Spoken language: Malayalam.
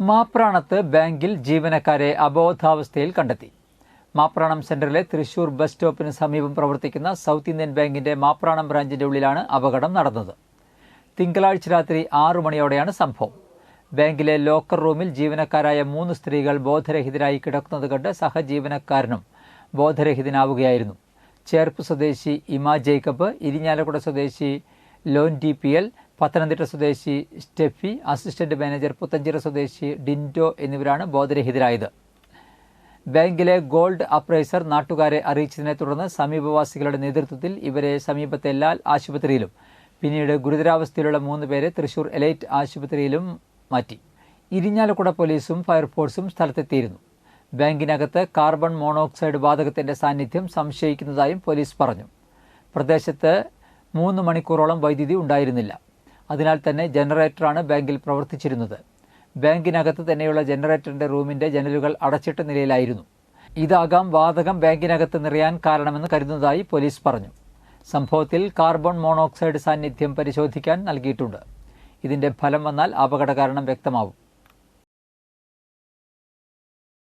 മാപ്രാണത്ത് ബാങ്കിൽ ജീവനക്കാരെ അബോധാവസ്ഥയിൽ കണ്ടെത്തി. മാപ്രാണം സെന്ററിലെ തൃശൂർ ബസ് സ്റ്റോപ്പിന് സമീപം പ്രവർത്തിക്കുന്ന സൗത്ത് ഇന്ത്യൻ ബാങ്കിന്റെ മാപ്രാണം ബ്രാഞ്ചിന്റെ ഉള്ളിലാണ് അപകടം നടന്നത്. തിങ്കളാഴ്ച രാത്രി ആറു മണിയോടെയാണ് സംഭവം. ബാങ്കിലെ ലോക്കർ റൂമിൽ ജീവനക്കാരായ മൂന്ന് സ്ത്രീകൾ ബോധരഹിതരായി കിടക്കുന്നത് കണ്ട് സഹജീവനക്കാരനും ബോധരഹിതനാവുകയായിരുന്നു. ചേർപ്പ് സ്വദേശി ഇമ ജേക്കബ് ഇരിഞ്ഞാലക്കുട സ്വദേശി ലോൻ ഡി പി എൽ പത്തനംതിട്ട സ്വദേശി സ്റ്റെഫി അസിസ്റ്റന്റ് മാനേജർ പുത്തഞ്ചിറ സ്വദേശി ഡിൻഡോ എന്നിവരാണ് ബോധരഹിതരായത്. ബാങ്കിലെ ഗോൾഡ് അപ്രൈസർ നാട്ടുകാരെ അറിയിച്ചതിനെ തുടർന്ന് സമീപവാസികളുടെ നേതൃത്വത്തിൽ ഇവരെ സമീപത്തെ ലാൽ ആശുപത്രിയിലും പിന്നീട് ഗുരുതരാവസ്ഥയിലുള്ള മൂന്ന് പേരെ തൃശൂർ എലൈറ്റ് ആശുപത്രിയിലും മാറ്റി. ഇരിഞ്ഞാലക്കുട പോലീസും ഫയർഫോഴ്സും സ്ഥലത്തെത്തിയിരുന്നു. ബാങ്കിനകത്ത് കാർബൺ മോണോക്സൈഡ് വാതകത്തിന്റെ സാന്നിധ്യം സംശയിക്കുന്നതായും പോലീസ് പറഞ്ഞു. പ്രദേശത്ത് മൂന്ന് മണിക്കൂറോളം വൈദ്യുതി ഉണ്ടായിരുന്നില്ല. അതിനാൽ തന്നെ ജനറേറ്ററാണ് ബാങ്കിൽ പ്രവർത്തിച്ചിരുന്നത്. ബാങ്കിനകത്ത് തന്നെയുള്ള ജനറേറ്ററിന്റെ റൂമിന്റെ ജനലുകൾ അടച്ചിട്ട നിലയിലായിരുന്നു. ഇതാകാം വാതകം ബാങ്കിനകത്ത് നിറയാൻ കാരണമെന്ന് കരുതുന്നതായി പോലീസ് പറഞ്ഞു. സംഭവത്തിൽ കാർബൺ മോണോക്സൈഡ് സാന്നിധ്യം പരിശോധിക്കാൻ നൽകിയിട്ടുണ്ട്. ഇതിന്റെ ഫലം വന്നാൽ അപകട കാരണം വ്യക്തമാവും.